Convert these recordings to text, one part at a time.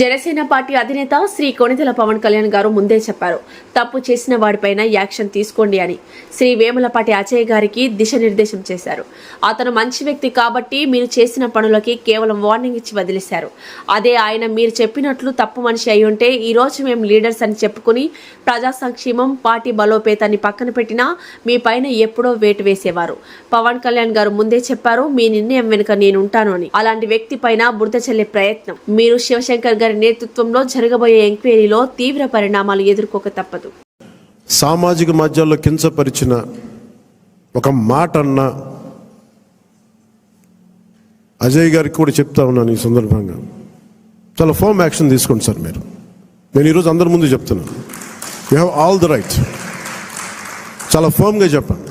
Janasena party అధినేత శ్రీ కొణితల పవన్ కళ్యాణ్ గారు ముందే చెప్పారు తప్పు చేసిన వాడిపైన యాక్షన్ తీసుకోండి అని. శ్రీ వేములపాటి అజయ్ గారికి దిశానిర్దేశం చేశారు. అతను మంచి వ్యక్తి కాబట్టి మీరు చేసిన పనులకి కేవలం వార్నింగ్ ఇచ్చి వదిలేశారు. అదే ఆయన మీరు చెప్పినట్లు తప్పు మనిషి అయి ఉంటే ఈరోజు మేము లీడర్స్ అని చెప్పుకుని ప్రజా సంక్షేమం పార్టీ బలోపేతాన్ని పక్కన పెట్టినా మీ పైన ఎప్పుడో వేటు వేసేవారు. పవన్ కళ్యాణ్ గారు ముందే చెప్పారు మీ నిర్ణయం వెనుక నేను ఉంటాను అని. అలాంటి వ్యక్తి పైన బురద చల్లే ప్రయత్నం. మీరు శివశంకర్ గారి నేతృత్వంలో జరగబోయే ఎంక్వైరీలో తీవ్ర పరిణామాలు ఎదుర్కోక తప్పదు. సామాజిక మాధ్యాల్లో కించపరిచిన ఒక మాట అన్న అజయ్ గారికి కూడా చెప్తా ఉన్నాను ఈ సందర్భంగా. చాలా ఫోమ్ యాక్షన్ తీసుకోండి సార్ మీరు. నేను ఈరోజు అందరి ముందు చెప్తున్నాను. You have all the right చాలా ఫోమ్గా చెప్పండి.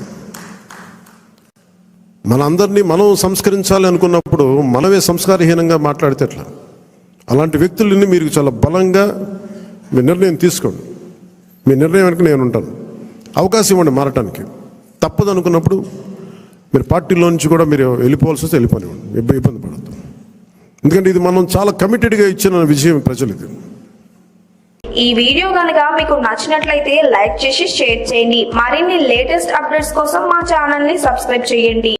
మనందరినీ మనం సంస్కరించాలి అనుకున్నప్పుడు మనమే సంస్కారహీనంగా మాట్లాడితే ఎట్లా? అలాంటి వ్యక్తులని మీరు చాలా బలంగా మీ నిర్ణయం తీసుకోండి. మీ నిర్ణయం వెనక నేను ఉంటాను. అవకాశం ఇవ్వండి మారటానికి. తప్పదు అనుకున్నప్పుడు మీరు పార్టీలో నుంచి కూడా మీరు వెళ్ళిపోవాల్సి వస్తే వెళ్ళిపోనివ్వండి. ఇబ్బంది ఇబ్బంది పడద్దు ఎందుకంటే ఇది మనం చాలా కమిటెడ్గా ఇచ్చిన విజయం ప్రజలు ఇది. ఈ వీడియో కనుక మీకు నచ్చినట్లయితే లైక్ చేసి షేర్ చేయండి. మరిన్ని లేటెస్ట్ అప్డేట్స్ కోసం మా ఛానల్ని సబ్స్క్రైబ్ చేయండి.